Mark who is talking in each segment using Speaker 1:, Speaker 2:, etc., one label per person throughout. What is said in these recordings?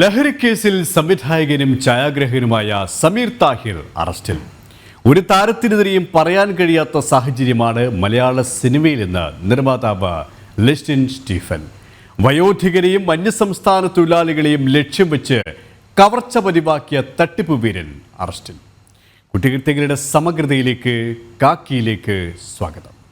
Speaker 1: ലഹരിക്കേസിൽ സംവിധായകനും ഛായാഗ്രഹകനുമായ സമീർ താഹിർ അറസ്റ്റിൽ. ഒരു താരത്തിനെതിരെയും പറയാൻ കഴിയാത്ത സാഹചര്യമാണ് മലയാള സിനിമയിൽ നിന്ന് നിർമ്മാതാവ് ലിസ്റ്റിൻ സ്റ്റീഫൻ. വയോധികരെയും അന്യസംസ്ഥാന തൊഴിലാളികളെയും ലക്ഷ്യം വെച്ച് കവർച്ച പതിവാക്കിയ തട്ടിപ്പ് വീരൻ അറസ്റ്റിൽ. കുട്ടികൃത്യങ്ങളുടെ സമഗ്രതയിലേക്ക് കാക്കിയിലേക്ക് സ്വാഗതം.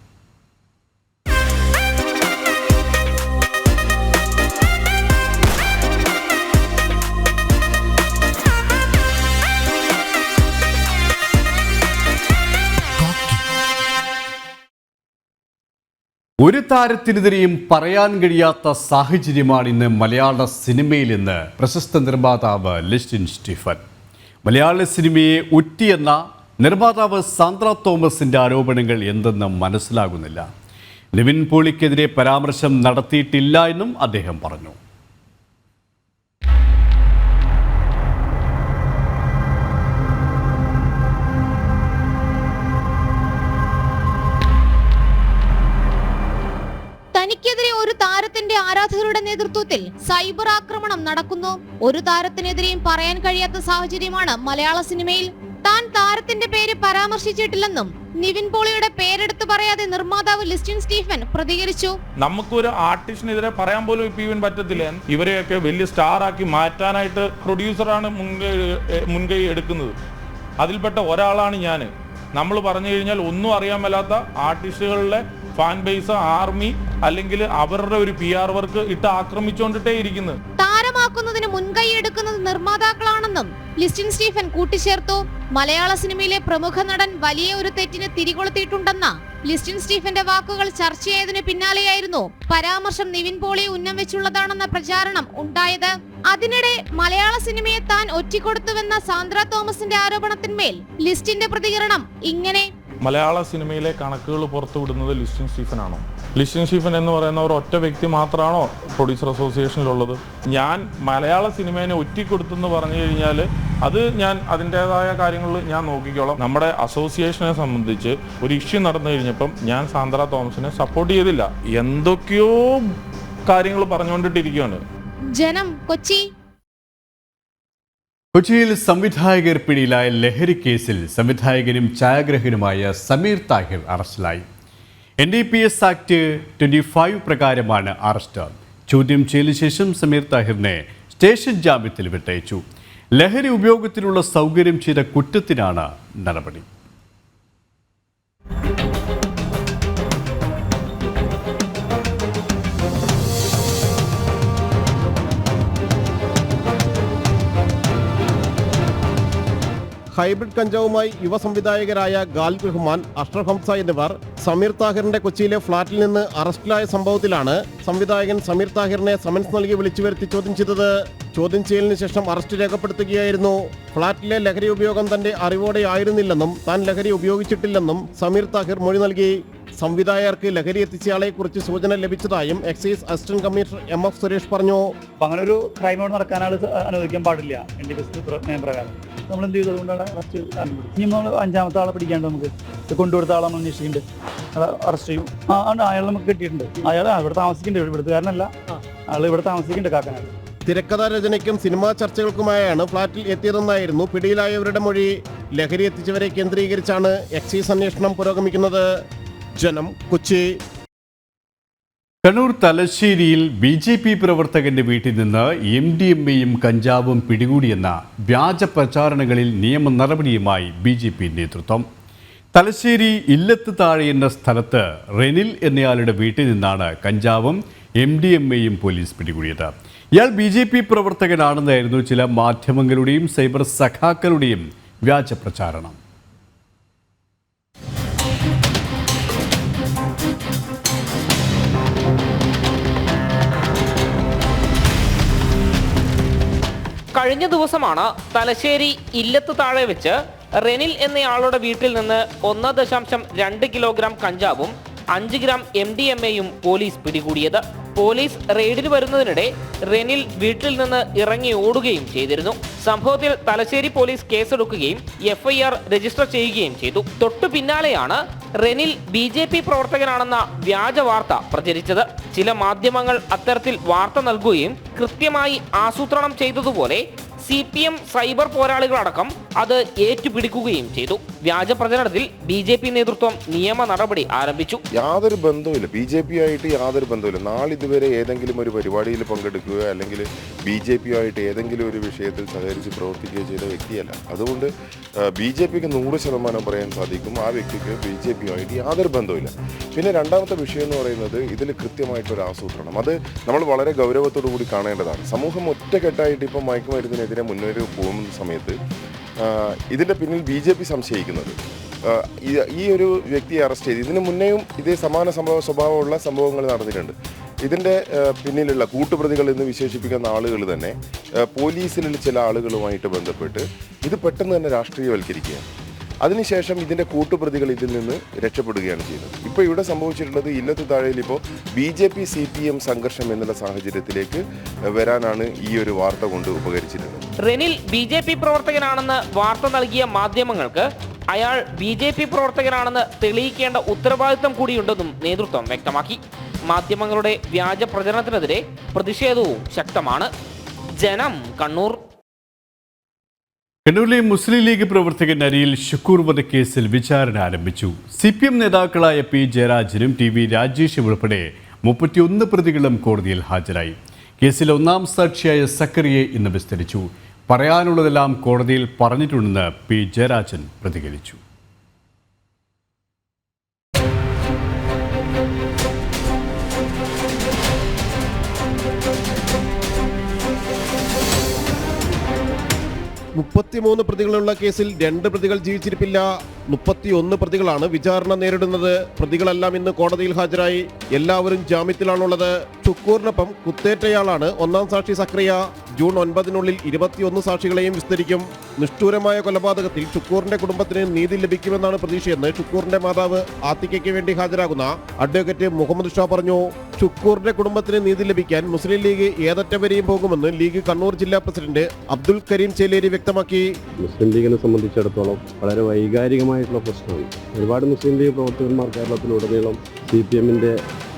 Speaker 1: ഒരു താരത്തിനെതിരെയും പറയാൻ കഴിയാത്ത സാഹചര്യമാണ് ഇന്ന് മലയാള സിനിമയിൽ ഇന്ന് പ്രശസ്ത നിർമ്മാതാവ് ലിസ്റ്റിൻ സ്റ്റീഫൻ. മലയാള സിനിമയെ ഒറ്റിയെന്ന നിർമ്മാതാവ് സാന്ദ്ര തോമസിന്റെ ആരോപണങ്ങൾ എന്തെന്ന് മനസ്സിലാകുന്നില്ല. നിവിൻ പോളിക്കെതിരെ പരാമർശം നടത്തിയിട്ടില്ല എന്നും അദ്ദേഹം പറഞ്ഞു.
Speaker 2: ഒരു താരത്തിന്റെ ആരാധകരുടെ നേതൃത്വത്തിൽ സൈബർ ആക്രമണം നടക്കുന്നു. ഒരു താരത്തിനെതിരെയും പറയാൻ കഴിയാത്ത സാഹചര്യമാണ് മലയാള സിനിമയിൽ. താൻ താരത്തിന്റെ പേര് പരാമർശിച്ചിട്ടില്ലെന്നും നിവിൻ പോളിയുടെ പേരെടുത്ത് പറയാതെ നിർമ്മാതാവ് ലിസ്റ്റിൻ സ്റ്റീഫൻ പ്രതികരിച്ചു.
Speaker 3: നമുക്കൊരു ആർട്ടിസ്റ്റിനെതിരെ പറയാൻ പോലും ഇപ്പൊ ഇവൻ പറ്റത്തില്ല. ഇവരെയൊക്കെ വലിയ സ്റ്റാർ ആക്കി മാറ്റാനായിട്ട് പ്രൊഡ്യൂസറാണ് മുൻകൈ മുൻകൈ എടുക്കുന്നത്. അതിൽപ്പെട്ട ഒരാളാണ് ഞാൻ നമ്മൾ പറഞ്ഞു കഴിഞ്ഞാൽ ഒന്നും അറിയാൻ മേലാത്ത ആർട്ടിസ്റ്റുകളുടെ ഫാൻ ബേസ് ആർമി അല്ലെങ്കിൽ അവരുടെ ഒരു പി ആർ വർക്ക് ഇട്ട് ആക്രമിച്ചുകൊണ്ടിട്ടേ ഇരിക്കുന്നത്
Speaker 2: താരമാക്കുന്നതിന് മുൻകൈ എടുക്കുന്നത് നിർമ്മാതാക്കളാണെന്നും ലിസ്റ്റിൻ സ്റ്റീഫൻ കൂട്ടിച്ചേർത്തു. മലയാള സിനിമയിലെ പ്രമുഖ നടൻ വലിയ ഒരു തെറ്റിന് തിരികൊളുത്തിയിട്ടുണ്ടെന്ന ലിസ്റ്റിൻ സ്റ്റീഫന്റെ വാക്കുകൾ ചർച്ചയായതിനു പിന്നാലെയായിരുന്നു പരാമർശം നിവിൻ പോളി ഉന്നം വെച്ചുള്ളതാണെന്ന പ്രചാരണം ഉണ്ടായത്. അതിനിടെ മലയാള സിനിമയെ താൻ ഒറ്റിക്കൊടുത്തുവെന്ന സാന്ദ്ര തോമസിന്റെ ആരോപണത്തിന്മേൽ ലിസ്റ്റിന്റെ പ്രതികരണം ഇങ്ങനെ
Speaker 3: മലയാള സിനിമയിലെ കണക്കുകൾ പുറത്തുവിടുന്നത് ലിസ്റ്റിൻ സ്റ്റീഫൻ ആണോ ലിസ്റ്റിൻ സ്റ്റീഫൻ എന്ന് പറയുന്ന ഒരു ഒറ്റ വ്യക്തി മാത്രമാണോ പ്രൊഡ്യൂസർ അസോസിയേഷനിലുള്ളത് ഞാൻ മലയാള സിനിമേനെ ഒറ്റിക്കൊടുത്തെന്ന് പറഞ്ഞു കഴിഞ്ഞാൽ അത് ഞാൻ അതിന്റെതായ കാര്യങ്ങളിൽ ഞാൻ നോക്കിക്കോളാം. നമ്മുടെ അസോസിയേഷനെ സംബന്ധിച്ച് ഒരു ഇഷ്യൂ നടന്നു കഴിഞ്ഞപ്പം ഞാൻ സാന്ദ്ര തോമസിനെ സപ്പോർട്ട് ചെയ്തില്ല. എന്തൊക്കെയോ കാര്യങ്ങൾ പറഞ്ഞുകൊണ്ടിട്ടിരിക്കുകയാണ്
Speaker 2: ജനം കൊച്ചി.
Speaker 1: കൊച്ചിയിൽ സംവിധായകർ പിടിയിലായ ലഹരി കേസിൽ സംവിധായകനും ഛായാഗ്രഹനുമായ സമീർ താഹിർ അറസ്റ്റിലായി. N D P S act twenty five പ്രകാരമാണ് അറസ്റ്റ്. ചോദ്യം ചെയ്യലിന് ശേഷം സമീർ താഹിറിനെ സ്റ്റേഷൻ ജാമ്യത്തിൽ വിട്ടയച്ചു. ലഹരി ഉപയോഗത്തിനുള്ള സൗകര്യം ചെയ്ത കുറ്റത്തിനാണ് നടപടി.
Speaker 4: ഹൈബ്രിഡ് കഞ്ചാവുമായി യുവ സംവിധായകരായ ഗാലിബ് റഹ്മാൻ അഷ്റഫ് ഹംസ എന്നിവർ സമീർ താഹിറിന്റെ കൊച്ചിയിലെ ഫ്ളാറ്റിൽ നിന്ന് അറസ്റ്റിലായ സംഭവത്തിലാണ് സംവിധായകൻ സമീർ താഹിറിനെ സമൻസ് നൽകി വിളിച്ചു വരുത്തി ചോദ്യം ചെയ്തത്. ചോദ്യം ചെയ്യലിന് ശേഷം അറസ്റ്റ് രേഖപ്പെടുത്തുകയായിരുന്നു. ഫ്ളാറ്റിലെ ലഹരി ഉപയോഗം തന്റെ അറിവോടെ ആയിരുന്നില്ലെന്നും താൻ ലഹരി ഉപയോഗിച്ചിട്ടില്ലെന്നും സമീർ താഹിർ മൊഴി നൽകി. സംവിധായകർക്ക് ലഹരി എത്തിച്ചയാളെ കുറിച്ച് സൂചന ലഭിച്ചതായും excise assistant commissioner M F Suresh പറഞ്ഞു.
Speaker 5: അങ്ങനെ ഒരു ക്രൈം അവിടെ നടക്കാനാൾ അനുവദിക്കാൻ പാടില്ല എൻ ഡി പ്രകാരം. നമ്മൾ എന്ത് ചെയ്തു? അതുകൊണ്ടാണ് അറസ്റ്റ് ഇനി നമ്മൾ അഞ്ചാമത്തെ ആളെ പിടിക്കാണ്ട് നമുക്ക് കൊണ്ടുകൊടുത്ത ആളെ നമ്മൾ അന്വേഷിക്കുന്നുണ്ട് അറസ്റ്റ് ചെയ്യും. ആ അയാൾ നമുക്ക് കിട്ടിയിട്ടുണ്ട്. അയാൾ ഇവിടെ താമസിക്കുന്നുണ്ട് ഇവിടുത്തുകാരനല്ല ആൾ ഇവിടെ താമസിക്കുന്നുണ്ട് കാക്കനാട്
Speaker 4: തിരക്കഥാ രചനയ്ക്കും സിനിമാ ചർച്ചകൾക്കുമായാണ് ഫ്ളാറ്റിൽ എത്തിയതെന്നായിരുന്നു പിടിയിലായവരുടെ മൊഴി. ലഹരി എത്തിച്ചവരെ കേന്ദ്രീകരിച്ചാണ് എക്സൈസ് അന്വേഷണം പുരോഗമിക്കുന്നത്. ജനം കൊച്ചി.
Speaker 1: കണ്ണൂർ തലശ്ശേരിയിൽ ബി ജെ പി പ്രവർത്തകന്റെ വീട്ടിൽ നിന്ന് എം ഡി എം എയും കഞ്ചാവും പിടികൂടിയെന്ന വ്യാജ പ്രചാരണങ്ങളിൽ നിയമ നടപടിയുമായി ബി ജെ പി നേതൃത്വം. തലശ്ശേരി ഇല്ലത്ത് താഴെ എന്ന സ്ഥലത്ത് റെനിൽ എന്നയാളുടെ വീട്ടിൽ നിന്നാണ് കഞ്ചാവും എം ഡി എം എയും പോലീസ് പിടികൂടിയത്. ഇയാൾ ബി ജെ പി പ്രവർത്തകനാണെന്നായിരുന്നു ചില മാധ്യമങ്ങളുടെയും സൈബർ സഖാക്കളുടെയും വ്യാജ പ്രചാരണം.
Speaker 6: കഴിഞ്ഞ ദിവസമാണ് തലശ്ശേരി ഇല്ലത്ത് താഴെ വെച്ച് റെനിൽ എന്നയാളുടെ വീട്ടിൽ നിന്ന് ഒന്ന് ദശാംശം രണ്ട് കിലോഗ്രാം കഞ്ചാവും അഞ്ച് ഗ്രാം എം ഡി എം എയും പോലീസ് പിടികൂടിയത്. പോലീസ് റെയ്ഡിന് വരുന്നതിനിടെ റെനിൽ വീട്ടിൽ നിന്ന് ഇറങ്ങി ഓടുകയും ചെയ്തിരുന്നു. സംഭവത്തിൽ തലശ്ശേരി പോലീസ് കേസെടുക്കുകയും എഫ്ഐആർ രജിസ്റ്റർ ചെയ്യുകയും ചെയ്തു. തൊട്ടു പിന്നാലെയാണ് റെനിൽ ബി ജെ പി പ്രവർത്തകനാണെന്ന വ്യാജ വാർത്ത പ്രചരിച്ചത്. ചില മാധ്യമങ്ങൾ അത്തരത്തിൽ വാർത്ത നൽകുകയും കൃത്യമായി ആസൂത്രണം ചെയ്തതുപോലെ സി പി എം സൈബർ പോരാളികളടക്കം അത് ഏറ്റുപിടിക്കുകയും ചെയ്തു. വ്യാജ പ്രചരണത്തിൽ ബി ജെ പി നേതൃത്വം നിയമ നടപടി ആരംഭിച്ചു.
Speaker 7: യാതൊരു ബന്ധവുമില്ല. ബി ജെ പി ആയിട്ട് യാതൊരു ബന്ധവുമില്ല. നാളിതുവരെ ഏതെങ്കിലും ഒരു പരിപാടിയിൽ പങ്കെടുക്കുക അല്ലെങ്കിൽ ബി ജെ പി ആയിട്ട് ഏതെങ്കിലും ഒരു വിഷയത്തിൽ സഹകരിച്ച് പ്രവർത്തിക്കുകയോ ചെയ്ത വ്യക്തിയല്ല. അതുകൊണ്ട് ബി ജെ പിക്ക് നൂറ് ശതമാനം പറയാൻ സാധിക്കും. ആ വ്യക്തിക്ക് ബി ജെ പി ആയിട്ട് യാതൊരു ബന്ധവുമില്ല. പിന്നെ രണ്ടാമത്തെ വിഷയം എന്ന് പറയുന്നത് ഇതിൽ കൃത്യമായിട്ടൊരു ആസൂത്രണം. അത് നമ്മൾ വളരെ ഗൗരവത്തോടു കൂടി കാണേണ്ടതാണ്. സമൂഹം ഒറ്റക്കെട്ടായിട്ട് ഇപ്പോൾ മയക്കുമരുന്നിനെതിരെ മുന്നേറി പോകുന്ന സമയത്ത് ഇതിന്റെ പിന്നിൽ ബി ജെ പി സംശയിക്കുന്നത്. ഈ- ഒരു വ്യക്തിയെ അറസ്റ്റ് ചെയ്ത് ഇതിന് മുന്നേയും ഇതേ സമാന സംഭവ സ്വഭാവമുള്ള സംഭവങ്ങൾ നടന്നിട്ടുണ്ട്. ഇതിന്റെ പിന്നിലുള്ള കൂട്ടുപ്രതികൾ എന്ന് വിശേഷിപ്പിക്കുന്ന ആളുകൾ തന്നെ പോലീസിലുള്ള ചില ആളുകളുമായിട്ട് ബന്ധപ്പെട്ട് ഇത് പെട്ടെന്ന് തന്നെ രാഷ്ട്രീയവൽക്കരിക്കുകയാണ്. അതിനുശേഷം ഇതിന്റെ കൂട്ടുപ്രതികൾ ഇതിൽ നിന്ന് രക്ഷപ്പെടുകയാണ് ചെയ്യുന്നത്. ഇപ്പോൾ ഇവിടെ സംഭവിച്ചിട്ടുള്ളത് ഇന്നത്തെ താഴെയിൽ ഇപ്പോൾ B J P C P M സംഘർഷം എന്നുള്ള സാഹചര്യത്തിലേക്ക് വരാനാണ് ഈ ഒരു വാർത്ത കൊണ്ട് ഉപകരിച്ചിട്ടുള്ളത്
Speaker 6: റെനിൽ ബി ജെ പി പ്രവർത്തകനാണെന്ന് വാർത്ത നൽകിയ മാധ്യമങ്ങൾക്ക് അയാൾ ബി ജെ പി പ്രവർത്തകനാണെന്ന് തെളിയിക്കേണ്ട ഉത്തരവാദിത്തം കൂടിയുണ്ടെന്നും നേതൃത്വം വ്യക്തമാക്കി. മാധ്യമങ്ങളുടെ വ്യാജ പ്രചരണത്തിനെതിരെ പ്രതിഷേധവും ശക്തമാണ്. ജനം കണ്ണൂർ
Speaker 1: കണ്ണൂരിലെ മുസ്ലിം ലീഗ് പ്രവർത്തകൻ അരിയിൽ ഷുക്കൂർ വധക്കേസിൽ വിചാരണ ആരംഭിച്ചു. സി പി എം നേതാക്കളായ പി ജയരാജനും ടി വി രാജേഷും ഉൾപ്പെടെ മുപ്പത്തിയൊന്ന് പ്രതികളും കോടതിയിൽ ഹാജരായി. കേസിൽ ഒന്നാം സാക്ഷിയായ സക്കറിയെ ഇന്ന് വിസ്തരിച്ചു. പറയാനുള്ളതെല്ലാം കോടതിയിൽ പറഞ്ഞിട്ടുണ്ടെന്ന് പി ജയരാജൻ പ്രതികരിച്ചു.
Speaker 3: മുപ്പത്തിമൂന്ന് പ്രതികളുള്ള കേസിൽ രണ്ട് പ്രതികൾ ജീവിച്ചിരിപ്പില്ല. മുപ്പത്തിയൊന്ന് പ്രതികളാണ് വിചാരണ നേരിടുന്നത്. പ്രതികളെല്ലാം ഇന്ന് കോടതിയിൽ ഹാജരായി. എല്ലാവരും ജാമ്യത്തിലാണുള്ളത്. ഷുക്കൂറിനൊപ്പം കുത്തേറ്റയാളാണ് ഒന്നാം സാക്ഷി സക്രിയ. ജൂൺ ഒൻപതിനുള്ളിൽ ഇരുപത്തിയൊന്ന് സാക്ഷികളെയും വിസ്തരിക്കും. നിഷ്ഠൂരമായ കൊലപാതകത്തിൽ ചുക്കൂറിന്റെ കുടുംബത്തിന് നീതി ലഭിക്കുമെന്നാണ് പ്രതീക്ഷയെന്ന് ചുക്കൂറിന്റെ മാതാവ് ആത്തിക്കയ്ക്ക് വേണ്ടി ഹാജരാകുന്ന അഡ്വക്കേറ്റ് മുഹമ്മദ് ഷാ പറഞ്ഞു. ചുക്കൂറിന്റെ കുടുംബത്തിന് നീതി ലഭിക്കാൻ മുസ്ലിം ലീഗ് ഏതറ്റം വരെയും പോകുമെന്ന് ലീഗ് കണ്ണൂർ ജില്ലാ പ്രസിഡന്റ് അബ്ദുൽ കരീം ചേലേരി വ്യക്തമാക്കി.
Speaker 8: മുസ്ലിം ലീഗിനെ സംബന്ധിച്ചിടത്തോളം വളരെ വൈകാരികമായിട്ടുള്ള പ്രശ്നമാണ്. ഒരുപാട് മുസ്ലിം ലീഗ് പ്രവർത്തകന്മാർ കേരളത്തിലുടനീളം സി പി എമ്മിന്റെ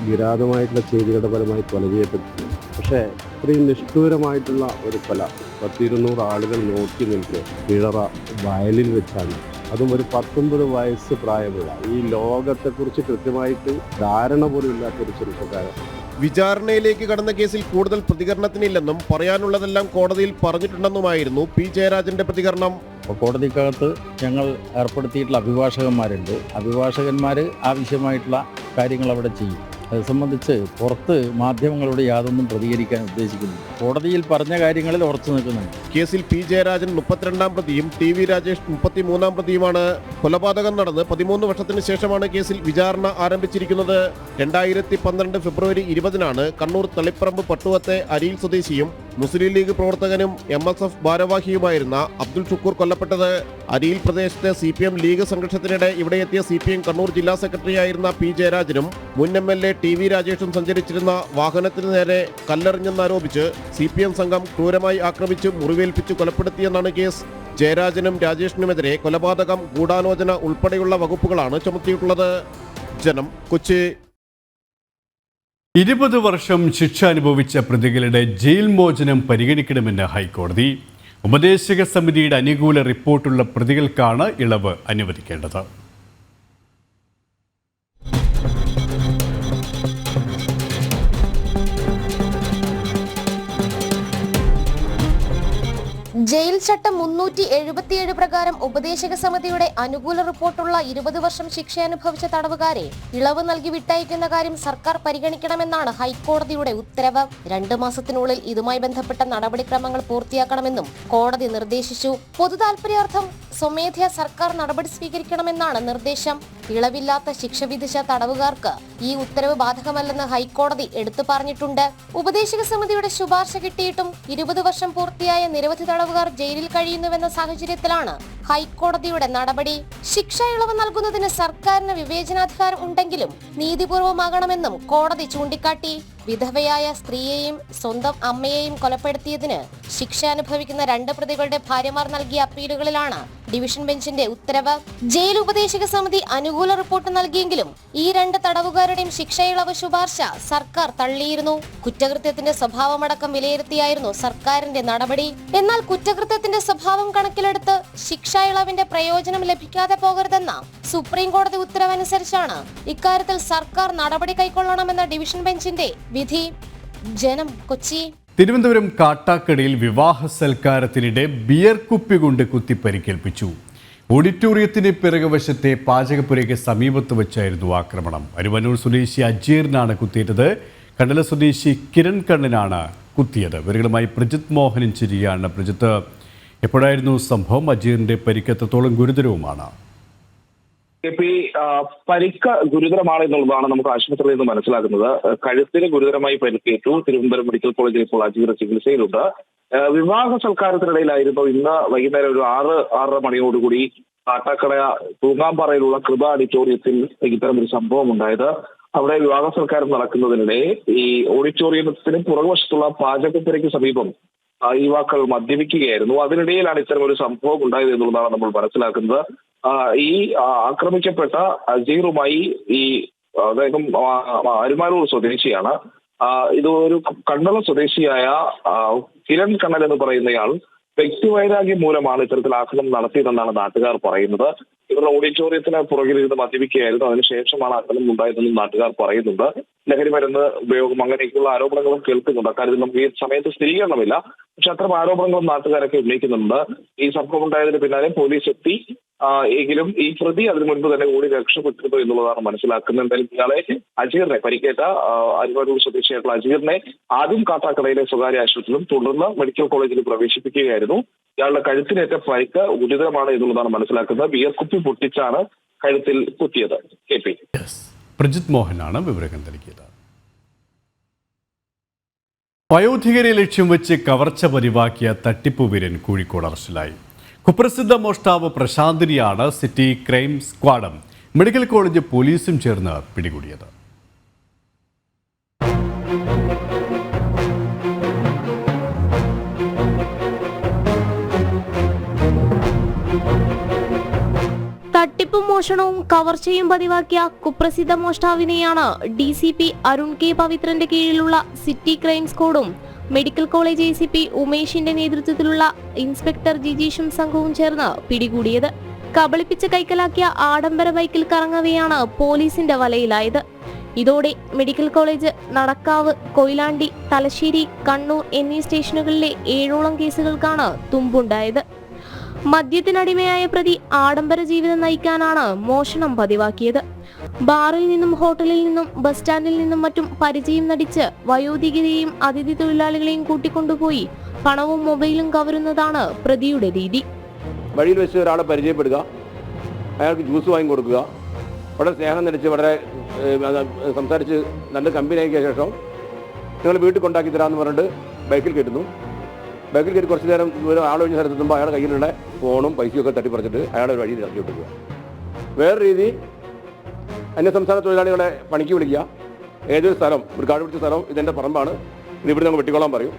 Speaker 8: വിരാതമായിട്ടുള്ള ചെയ്തികളുടെ ഫലമായി കൊല ചെയ്യപ്പെട്ടിട്ടുണ്ട് പക്ഷേ ഇത്രയും നിഷ്ഠൂരമായിട്ടുള്ള ഒരു കൊല പത്തിരുന്നൂറ് ആളുകൾ നോക്കി നിൽക്കുക കിഴറ വയലിൽ വെച്ചാണ്. അതും ഒരു പത്തൊമ്പത് വയസ്സ് പ്രായമുള്ള ഈ ലോകത്തെക്കുറിച്ച് കൃത്യമായിട്ട് ധാരണ പോലും ഇല്ലാത്തൊരു ചെറുപ്പക്കാരൻ
Speaker 3: വിചാരണയിലേക്ക് കടന്ന കേസിൽ കൂടുതൽ പ്രതികരണത്തിനില്ലെന്നും പറയാനുള്ളതെല്ലാം കോടതിയിൽ പറഞ്ഞിട്ടുണ്ടെന്നുമായിരുന്നു പി ജയരാജന്റെ പ്രതികരണം.
Speaker 9: കോടതിക്കകത്ത് ഞങ്ങൾ ഏർപ്പെടുത്തിയിട്ടുള്ള അഭിഭാഷകന്മാരുണ്ട്. അഭിഭാഷകന്മാർ ആവശ്യമായിട്ടുള്ള കാര്യങ്ങൾ അവിടെ ചെയ്യും. അത് സംബന്ധിച്ച് പുറത്ത് മാധ്യമങ്ങളോട് യാതൊന്നും പ്രതികരിക്കാൻ ഉദ്ദേശിക്കുന്നു കോടതിയിൽ പറഞ്ഞ കാര്യങ്ങളിൽ ഉറച്ചു നിൽക്കുന്നുണ്ട്.
Speaker 3: കേസിൽ പി ജയരാജൻ മുപ്പത്തിരണ്ടാം പ്രതിയും ടി വി രാജേഷ് മുപ്പത്തിമൂന്നാം പ്രതിയുമാണ് കൊലപാതകം നടന്ന് പതിമൂന്ന് വർഷത്തിന് ശേഷമാണ് കേസിൽ വിചാരണ ആരംഭിച്ചിരിക്കുന്നത്. രണ്ടായിരത്തി പന്ത്രണ്ട് ഫെബ്രുവരി ഇരുപതിനാണ് കണ്ണൂർ തളിപ്പറമ്പ് പട്ടുവത്തെ അരിയിൽ സ്വദേശിയും മുസ്ലിം ലീഗ് പ്രവർത്തകനും എം എസ് എഫ് ഭാരവാഹിയുമായിരുന്ന അബ്ദുൾ ഷുക്കൂർ കൊല്ലപ്പെട്ടത് അരിയിൽ പ്രദേശത്തെ സി പി എം ലീഗ് സംഘർഷത്തിനിടെ ഇവിടെ എത്തിയ സി പി എം കണ്ണൂർ ജില്ലാ സെക്രട്ടറിയായിരുന്ന പി ജയരാജനും മുൻ M L A T V രാജേഷും സഞ്ചരിച്ചിരുന്ന വാഹനത്തിന് നേരെ കല്ലെറിഞ്ഞെന്നാരോപിച്ച് സി പി എം സംഘം ക്രൂരമായി ആക്രമിച്ച് മുറിവേൽപ്പിച്ച് കൊലപ്പെടുത്തിയെന്നാണ് കേസ്. ജയരാജനും രാജേഷിനുമെതിരെ കൊലപാതകം ഗൂഢാലോചന ഉൾപ്പെടെയുള്ള വകുപ്പുകളാണ് ചുമത്തിയിട്ടുള്ളത്. ജനം കൊച്ചി.
Speaker 1: ഇരുപത് വർഷം ശിക്ഷ അനുഭവിച്ച പ്രതികളുടെ ജയിൽ മോചനം പരിഗണിക്കണമെന്ന് ഹൈക്കോടതി. ഉപദേശക സമിതിയുടെ അനുകൂല റിപ്പോർട്ടുള്ള പ്രതികൾക്കാണ് ഇളവ് അനുവദിക്കേണ്ടത്.
Speaker 10: ജയിൽ ചട്ടം മുന്നൂറ്റി എഴുപത്തിയേഴ് പ്രകാരം ഉപദേശക സമിതിയുടെ അനുകൂല റിപ്പോർട്ടുള്ള ഇരുപത് വർഷം ശിക്ഷ അനുഭവിച്ച തടവുകാരെ ഇളവ് നൽകി വിട്ടയക്കുന്ന കാര്യം സർക്കാർ പരിഗണിക്കണമെന്നാണ് ഹൈക്കോടതിയുടെ ഉത്തരവ്. രണ്ട് മാസത്തിനുള്ളിൽ ഇതുമായി ബന്ധപ്പെട്ട നടപടിക്രമങ്ങൾ പൂർത്തിയാക്കണമെന്നും കോടതി നിർദ്ദേശിച്ചു. പൊതു താൽപര്യാർത്ഥം സ്വമേധയാ സർക്കാർ നടപടി സ്വീകരിക്കണമെന്നാണ് നിർദ്ദേശം. ഇളവില്ലാത്ത ശിക്ഷ വിധിച്ച തടവുകാർക്ക് ഈ ഉത്തരവ് ബാധകമല്ലെന്ന് ഹൈക്കോടതി എടുത്തു പറഞ്ഞിട്ടുണ്ട്. ഉപദേശക സമിതിയുടെ ശുപാർശ കിട്ടിയിട്ടും ഇരുപത് വർഷം പൂർത്തിയായ നിരവധി തടവുകാർ ജയിലിൽ കഴിയുന്നുവെന്ന സാഹചര്യത്തിലാണ് ഹൈക്കോടതിയുടെ നടപടി. ശിക്ഷ ഇളവ് നൽകുന്നതിന് സർക്കാരിന് വിവേചനാധികാരം ഉണ്ടെങ്കിലും നീതിപൂർവമാകണമെന്നും കോടതി ചൂണ്ടിക്കാട്ടി. വിധവയായ സ്ത്രീയെയും സ്വന്തം അമ്മയെയും കൊലപ്പെടുത്തിയതിന് ശിക്ഷ അനുഭവിക്കുന്ന രണ്ട് പ്രതികളുടെ ഭാര്യമാർ നൽകിയ അപ്പീലുകളിലാണ് ഡിവിഷൻ ബെഞ്ചിന്റെ ഉത്തരവ്. ജയിൽ ഉപദേശക സമിതി അനുകൂല റിപ്പോർട്ട് നൽകിയെങ്കിലും ഈ രണ്ട് തടവുകാരുടെയും ശിക്ഷയിളവ് ശുപാർശ സർക്കാർ തള്ളിയിരുന്നു. കുറ്റകൃത്യത്തിന്റെ സ്വഭാവമടക്കം വിലയിരുത്തിയായിരുന്നു സർക്കാരിന്റെ നടപടി. എന്നാൽ കുറ്റകൃത്യത്തിന്റെ സ്വഭാവം കണക്കിലെടുത്ത് ശിക്ഷ ഇളവിന്റെ പ്രയോജനം ലഭിക്കാതെ പോകരുതെന്ന സുപ്രീം കോടതി ഉത്തരവനുസരിച്ചാണ് ഇക്കാര്യത്തിൽ സർക്കാർ നടപടി കൈക്കൊള്ളണമെന്ന ഡിവിഷൻ ബെഞ്ചിന്റെ വിധി. ജനം കൊച്ചി.
Speaker 1: തിരുവനന്തപുരം കാട്ടാക്കടയിൽ വിവാഹ സൽക്കാരത്തിനിടെ ബിയർ കുപ്പി കൊണ്ട് കുത്തി പരിക്കേൽപ്പിച്ചു. ഓഡിറ്റോറിയത്തിന് പിറകുവശത്തെ പാചകപ്പുരയ്ക്ക് സമീപത്ത് വെച്ചായിരുന്നു ആക്രമണം. അരുവന്നൂർ സ്വദേശി അജീറിനാണ് കുത്തിയിട്ടത്. കണ്ടല സ്വദേശി കിരൺ കണ്ണനാണ് കുത്തിയത്. ഇവരുകളുമായി പ്രജിത് മോഹനൻ ചിരിയാണ്. പ്രജിത്ത് എപ്പോഴായിരുന്നു സംഭവം? അജീറിന്റെ പരിക്കെത്രത്തോളം ഗുരുതരവുമാണ്?
Speaker 11: കെ പി പരിക്ക് ഗുരുതരമാണ് എന്നുള്ളതാണ് നമുക്ക് ആശുപത്രിയിൽ നിന്ന് മനസ്സിലാക്കുന്നത് കഴുത്തിന് ഗുരുതരമായി പരിക്കേറ്റു. തിരുവനന്തപുരം മെഡിക്കൽ കോളേജിൽ ഇപ്പോൾ അജീർ ചികിത്സയിലുണ്ട്. വിവാഹ സൽക്കാരത്തിനിടയിലായിരുന്നു ഇന്ന് വൈകുന്നേരം ഒരു ആറ് ആറര മണിയോടുകൂടി കാട്ടാക്കട തൂങ്ങാമ്പാറയിലുള്ള കൃപ ഓഡിറ്റോറിയത്തിൽ ഇത്തരം ഒരു സംഭവം ഉണ്ടായത് അവിടെ വിവാഹ സൽക്കാരം നടക്കുന്നതിനിടെ ഈ ഓഡിറ്റോറിയത്തിന് പുറകുവശത്തുള്ള പാചകത്തിരയ്ക്ക് സമീപം യുവാക്കൾ മദ്യപിക്കുകയായിരുന്നു. അതിനിടയിലാണ് ഇത്തരം ഒരു സംഭവം ഉണ്ടായത് എന്നുള്ളതാണ് നമ്മൾ മനസ്സിലാക്കുന്നത്. ഈ ആക്രമിക്കപ്പെട്ട അസീറുമായി ഈ അദ്ദേഹം അരുമാരൂർ സ്വദേശിയാണ്. ഇത് ഒരു കണ്ണള സ്വദേശിയായ കിരൺ കണ്ണൽ എന്ന് പറയുന്നയാൾ വ്യക്തിവൈരാഗ്യം മൂലമാണ് ഇത്തരത്തിൽ ആക്രമണം നടത്തിയതെന്നാണ് നാട്ടുകാർ പറയുന്നത്. ഇവരുടെ ഓഡിറ്റോറിയത്തിന് പുറകിൽ ഇരുന്ന് മദ്യപിക്കുകയായിരുന്നു. അതിനുശേഷമാണ് ആക്രമണം ഉണ്ടായതെന്നും നാട്ടുകാർ പറയുന്നുണ്ട്. ലഹരി മരുന്ന് ഉപയോഗം അങ്ങനെയൊക്കെയുള്ള ആരോപണങ്ങളും കേൾക്കുന്നുണ്ട്. അക്കാര്യത്തിൽ നമുക്ക് ഈ സമയത്ത് സ്ഥിരീകരണമില്ല. പക്ഷെ അത്തരം ആരോപണങ്ങളും നാട്ടുകാരൊക്കെ ഉന്നയിക്കുന്നുണ്ട്. ഈ സംഭവം ഉണ്ടായതിന് പിന്നാലെ പോലീസ് എത്തി. എങ്കിലും ഈ പ്രതി അതിനു മുൻപ് തന്നെ കൂടി രക്ഷപ്പെട്ടിരുന്നു എന്നുള്ളതാണ് മനസ്സിലാക്കുന്നത്. എന്തായാലും ഇയാളെ അജീറിനെ പരിക്കേറ്റ അരുവാരൂർ സ്വദേശിയായിട്ടുള്ള അജീറിനെ ആദ്യം കാട്ടാക്കടയിലെ സ്വകാര്യ ആശുപത്രിയിലും തുടർന്ന് മെഡിക്കൽ കോളേജിൽ പ്രവേശിപ്പിക്കുകയായിരുന്നു. ഇയാളുടെ കഴുത്തിനേറ്റ പരിക്ക് ഗുരുതരമാണ് എന്നുള്ളതാണ് മനസ്സിലാക്കുന്നത്. ബിയർ കുപ്പി പൊട്ടിച്ചാണ് കഴുത്തിൽ കുത്തിയത്. K P.
Speaker 1: പ്രജിത് മോഹനാണ് വിവരങ്ങൾ നൽകിയത്. വയോധികരെ ലക്ഷ്യം വെച്ച് കവർച്ച പതിവാക്കിയ തട്ടിപ്പുവീരൻ കോഴിക്കോട് അറസ്റ്റിലായി. കുപ്രസിദ്ധ മോഷ്ടാവ് പ്രശാന്തിനിയാണ് സിറ്റി ക്രൈം സ്ക്വാഡും മെഡിക്കൽ കോളേജ് പോലീസും ചേർന്ന് പിടികൂടിയത്.
Speaker 12: തട്ടിപ്പും മോഷണവും കവർച്ചയും പതിവാക്കിയ കുപ്രസിദ്ധ മോഷ്ടാവിനെയാണ് D C P Arun K പവിത്രന്റെ കീഴിലുള്ള സിറ്റി ക്രൈം സ്ക്വാഡും medical college A C P ഉമേഷിന്റെ നേതൃത്വത്തിലുള്ള ഇൻസ്പെക്ടർ ജിജീഷും സംഘവും ചേർന്ന് പിടികൂടിയത്. കബളിപ്പിച്ച് കൈക്കലാക്കിയ ആഡംബര ബൈക്കിൽ കറങ്ങവെയാണ് പോലീസിന്റെ വലയിലായത്. ഇതോടെ മെഡിക്കൽ കോളേജ് നടക്കാവ് കൊയിലാണ്ടി തലശ്ശേരി കണ്ണൂർ എന്നീ സ്റ്റേഷനുകളിലെ ഏഴോളം കേസുകൾക്കാണ് തുമ്പുണ്ടായത്. മദ്യത്തിനടിമയായ പ്രതി ആഡംബര ജീവിതം നയിക്കാനാണ് മോഷണം പതിവാക്കിയത്. ബാറിൽ നിന്നും ഹോട്ടലിൽ നിന്നും ബസ് സ്റ്റാൻഡിൽ നിന്നും മറ്റും പരിചയം നടിച്ച് വയോധികരെയും അതിഥി തൊഴിലാളികളെയും കൂട്ടിക്കൊണ്ടുപോയി പണവും മൊബൈലും കവരുന്നതാണ് പ്രതിയുടെ രീതി.
Speaker 8: വഴിയിൽ വെച്ച് ഒരാളെ പരിചയപ്പെടുക അയാൾക്ക് ജ്യൂസ് വാങ്ങി കൊടുക്കുക വളരെ സ്നേഹം നടിച്ച് വളരെ സംസാരിച്ച് നല്ല കമ്പനി ആക്കിയ ശേഷം നിങ്ങൾ വീട്ടിൽ കൊണ്ടാക്കി തരാമെന്ന് പറഞ്ഞിട്ട് ബൈക്കിൽ കയറ്റുന്നു. ബൈക്കിൽ കയറ്റി കുറച്ച് നേരം ഒരു ആളൊഴിഞ്ഞ സ്ഥലത്തെത്തുമ്പോൾ അയാളുടെ കയ്യിലുള്ള ഫോണും പൈസയും ഒക്കെ തട്ടിപ്പറിച്ചിട്ട് അയാളെ വഴിയിൽ ഇറക്കി വിട്ടുക വേറെ രീതി അന്യസംസ്ഥാന തൊഴിലാളികളെ പണിക്ക് വിളിക്കുക. ഏതൊരു സ്ഥലം ഒരു കാട് പിടിച്ച സ്ഥലം ഇതെന്റെ പറമ്പാണ്. ഇത് ഇവിടെ നമുക്ക് വെട്ടിക്കോളാൻ പറയും.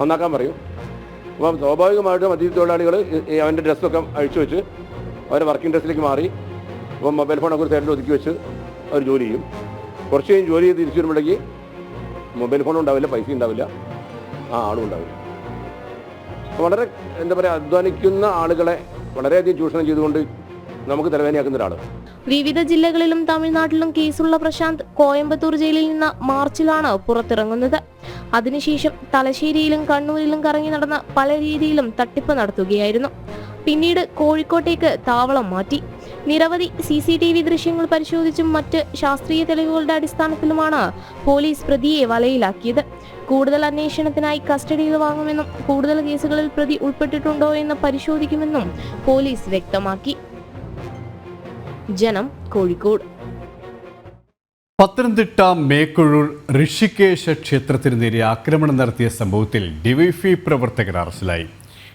Speaker 8: നന്നാക്കാൻ പറയും. അപ്പം സ്വാഭാവികമായിട്ടും അതിഥി തൊഴിലാളികൾ അവന്റെ ഡ്രസ്സൊക്കെ അഴിച്ചു വെച്ച് അവരെ വർക്കിംഗ് ഡ്രസ്സിലേക്ക് മാറി അപ്പം മൊബൈൽ ഫോണൊക്കെ ഒരു സൈഡിൽ ഒതുക്കി വെച്ച് അവർ ജോലി ചെയ്യും. കുറച്ച് കഴിഞ്ഞ് ജോലി ചെയ്ത് തിരിച്ചു വരുമ്പോഴേക്ക് മൊബൈൽ ഫോണും ഉണ്ടാവില്ല പൈസ ഉണ്ടാവില്ല. ആ ആളും ഉണ്ടാവില്ല. വളരെ എന്താ പറയുക അധ്വാനിക്കുന്ന ആളുകളെ വളരെയധികം ചൂഷണം ചെയ്തുകൊണ്ട് നമുക്ക് തലവേദനയാക്കുന്ന ഒരാൾ
Speaker 12: വിവിധ ജില്ലകളിലും തമിഴ്നാട്ടിലും കേസുള്ള പ്രശാന്ത് കോയമ്പത്തൂർ ജയിലിൽ നിന്ന് മാർച്ചിലാണ് പുറത്തിറങ്ങുന്നത്. അതിനുശേഷം തലശ്ശേരിയിലും കണ്ണൂരിലും കറങ്ങി നടന്ന പല രീതിയിലും തട്ടിപ്പ് നടത്തുകയായിരുന്നു. പിന്നീട് കോഴിക്കോട്ടേക്ക് താവളം മാറ്റി. നിരവധി സി സി ടി വി ദൃശ്യങ്ങൾ പരിശോധിച്ചും മറ്റ് ശാസ്ത്രീയ തെളിവുകളുടെ അടിസ്ഥാനത്തിലുമാണ് പോലീസ് പ്രതിയെ വലയിലാക്കിയത്. കൂടുതൽ അന്വേഷണത്തിനായി കസ്റ്റഡിയിൽ വാങ്ങുമെന്നും കൂടുതൽ കേസുകളിൽ പ്രതി ഉൾപ്പെട്ടിട്ടുണ്ടോ എന്ന് പരിശോധിക്കുമെന്നും പോലീസ് വ്യക്തമാക്കി. ജനം കോഴിക്കോട്.
Speaker 1: പത്തനംതിട്ട മേക്കൊഴൂർ ഋഷികേശ ക്ഷേത്രത്തിന് നേരെ ആക്രമണം നടത്തിയ സംഭവത്തിൽ ഡിവൈഫൈ പ്രവർത്തകർ അറസ്റ്റിലായി.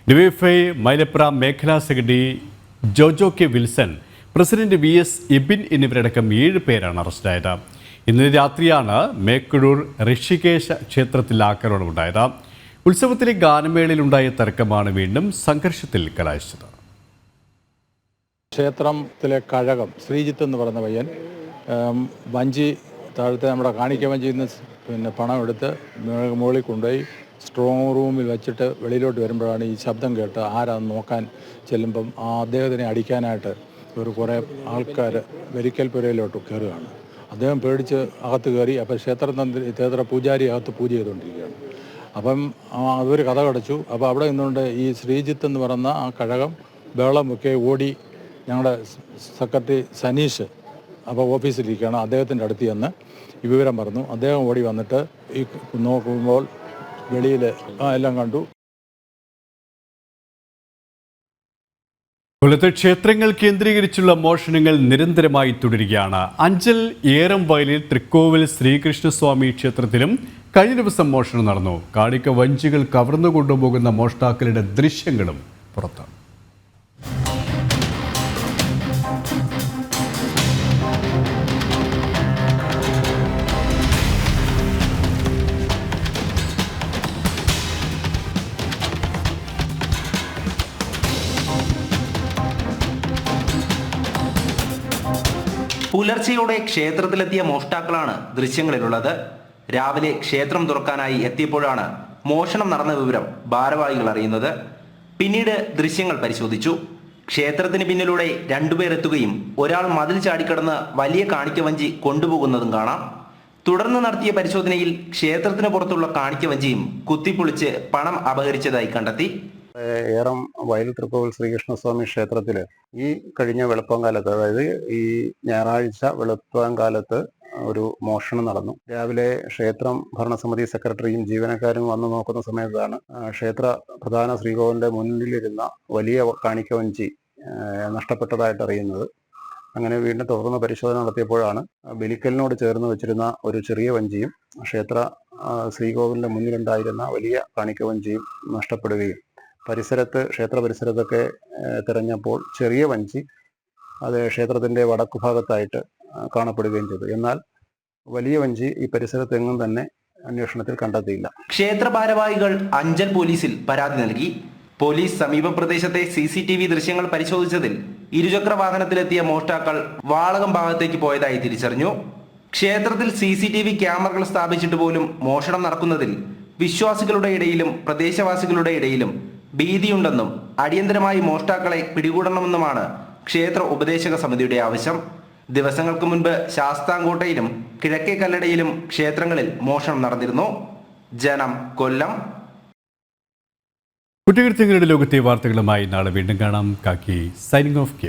Speaker 1: ഡിവൈഫൈ മൈലപ്ര മേഖലാ secretary Jojo K Wilson president V S Ebin എന്നിവരടക്കം ഏഴ് പേരാണ് അറസ്റ്റിലായത്. ഇന്നലെ രാത്രിയാണ് മേക്കുഴൂർ ഋഷികേശ ക്ഷേത്രത്തിൽ ആക്രമണമുണ്ടായത്. ഉത്സവത്തിലെ ഗാനമേളയിലുണ്ടായ തർക്കമാണ് വീണ്ടും സംഘർഷത്തിൽ കലാശിച്ചത്.
Speaker 9: ക്ഷേത്രത്തിലെ കഴകം ശ്രീജിത്ത് എന്ന് പറയുന്ന പയ്യൻ വഞ്ചി താഴത്തെ നമ്മുടെ കാണിക്ക വഞ്ചിയിൽ നിന്ന് പിന്നെ പണം എടുത്ത് മുകളിൽ കൊണ്ടുപോയി സ്ട്രോങ് റൂമിൽ വെച്ചിട്ട് വെളിയിലോട്ട് വരുമ്പോഴാണ് ഈ ശബ്ദം കേട്ട് ആരാന്ന് നോക്കാൻ ചെല്ലുമ്പം ആ അദ്ദേഹത്തിനെ അടിക്കാനായിട്ട് ഒരു കുറേ ആൾക്കാർ വെരിക്കൽ പുരയിലോട്ട് കയറുകയാണ്. അദ്ദേഹം പേടിച്ച് അകത്ത് കയറി അപ്പോൾ ക്ഷേത്രതന്ത്രി ക്ഷേത്ര പൂജാരി അകത്ത് പൂജ ചെയ്തുകൊണ്ടിരിക്കുകയാണ്. അപ്പം അതൊരു കഥ കടച്ചു. അപ്പോൾ അവിടെ നിന്നുകൊണ്ട് ഈ ശ്രീജിത്ത് എന്ന് പറയുന്ന ആ കഴകം ബഹളമൊക്കെ ഓടി ഞങ്ങളുടെ സെക്രട്ടറി സനീഷ് അപ്പോൾ ഓഫീസിലിരിക്കുകയാണ്. അദ്ദേഹത്തിന്റെ അടുത്ത് ചെന്ന് ഈ വിവരം പറഞ്ഞു. അദ്ദേഹം ഓടി വന്നിട്ട് ഈ നോക്കുമ്പോൾ വെളിയിൽ എല്ലാം കണ്ടു.
Speaker 1: കൊല്ലത്ത് ക്ഷേത്രങ്ങൾ കേന്ദ്രീകരിച്ചുള്ള മോഷണങ്ങൾ നിരന്തരമായി തുടരുകയാണ്. അഞ്ചൽ ഏറം വയലിൽ തൃക്കോവിൽ ശ്രീകൃഷ്ണസ്വാമി ക്ഷേത്രത്തിലും കഴിഞ്ഞ ദിവസം മോഷണം നടന്നു. കാടിക്ക വഞ്ചികൾ കവർന്നു കൊണ്ടുപോകുന്ന മോഷ്ടാക്കളുടെ ദൃശ്യങ്ങളും പുറത്ത്
Speaker 13: പുലർച്ചെയോടെ ക്ഷേത്രത്തിലെത്തിയ മോഷ്ടാക്കളാണ് ദൃശ്യങ്ങളിലുള്ളത്. രാവിലെ ക്ഷേത്രം തുറക്കാനായി എത്തിയപ്പോഴാണ് മോഷണം നടന്ന വിവരം ഭാരവാഹികൾ അറിയുന്നത്. പിന്നീട് ദൃശ്യങ്ങൾ പരിശോധിച്ചു. ക്ഷേത്രത്തിന് പിന്നിലൂടെ രണ്ടുപേർ എത്തുകയും ഒരാൾ മതിൽ ചാടിക്കടന്ന് വലിയ കാണിക്ക വഞ്ചി കൊണ്ടുപോകുന്നതും കാണാം. തുടർന്ന് നടത്തിയ പരിശോധനയിൽ ക്ഷേത്രത്തിന് പുറത്തുള്ള കാണിക്ക വഞ്ചിയും കുത്തിപ്പൊളിച്ച് പണം അപഹരിച്ചതായി കണ്ടെത്തി.
Speaker 8: ഏറം വയൽ തൃക്കോവിൽ ശ്രീകൃഷ്ണസ്വാമി ക്ഷേത്രത്തിൽ ഈ കഴിഞ്ഞ വെളുപ്പാങ്കാലത്ത് അതായത് ഈ ഞായറാഴ്ച വെളുപ്പാങ്കാലത്ത് ഒരു മോഷണം നടന്നു. രാവിലെ ക്ഷേത്രം ഭരണസമിതി സെക്രട്ടറിയും ജീവനക്കാരും വന്നു നോക്കുന്ന സമയത്താണ് ക്ഷേത്ര പ്രധാന ശ്രീകോവിലിന്റെ മുന്നിലിരുന്ന വലിയ കാണിക്കവഞ്ചി നഷ്ടപ്പെട്ടതായിട്ട് അറിയുന്നത്. അങ്ങനെ വീണ്ടും തുടർന്ന് പരിശോധന നടത്തിയപ്പോഴാണ് ബലിക്കലിനോട് ചേർന്ന് വെച്ചിരുന്ന ഒരു ചെറിയ വഞ്ചിയും ക്ഷേത്ര ശ്രീകോവിലിന്റെ മുന്നിലുണ്ടായിരുന്ന വലിയ കാണിക്കവഞ്ചിയും നഷ്ടപ്പെടുകയും പരിസരത്ത് ക്ഷേത്ര പരിസരത്തൊക്കെ തിരഞ്ഞപ്പോൾ ചെറിയ വഞ്ചി അത് ക്ഷേത്രത്തിന്റെ വടക്കു ഭാഗത്തായിട്ട് കാണപ്പെടുകയും ചെയ്തു. എന്നാൽ വലിയ വഞ്ചി ഈ പരിസരത്തെങ്ങും തന്നെ അന്വേഷണത്തിൽ കണ്ടെത്തിയില്ല.
Speaker 13: ക്ഷേത്ര ഭാരവാഹികൾ അഞ്ചൽ പോലീസിൽ പരാതി നൽകി. പോലീസ് സമീപ പ്രദേശത്തെ സി സി ടി വി ദൃശ്യങ്ങൾ പരിശോധിച്ചതിൽ ഇരുചക്ര വാഹനത്തിലെത്തിയ മോഷ്ടാക്കൾ വാളകം ഭാഗത്തേക്ക് പോയതായി തിരിച്ചറിഞ്ഞു. ക്ഷേത്രത്തിൽ സി സി ടി വി ക്യാമറകൾ സ്ഥാപിച്ചിട്ട് പോലും മോഷണം നടക്കുന്നതിൽ വിശ്വാസികളുടെ ഇടയിലും പ്രദേശവാസികളുടെ ഇടയിലും ഭീതിയുണ്ടെന്നും അടിയന്തരമായി മോഷ്ടാക്കളെ പിടികൂടണമെന്നുമാണ് ക്ഷേത്ര ഉപദേശക സമിതിയുടെ ആവശ്യം. ദിവസങ്ങൾക്ക് മുൻപ് ശാസ്താംകോട്ടയിലും കിഴക്കേ കല്ലടയിലും ക്ഷേത്രങ്ങളിൽ മോഷണം നടന്നിരുന്നു. ജനം കൊല്ലം.
Speaker 1: കുറ്റകൃത്യങ്ങളുടെ ലോകത്തെ വാർത്തകളുമായി നാളെ വീണ്ടും കാണാം. കാക്കി സൈനിങ് ഓഫ് കെ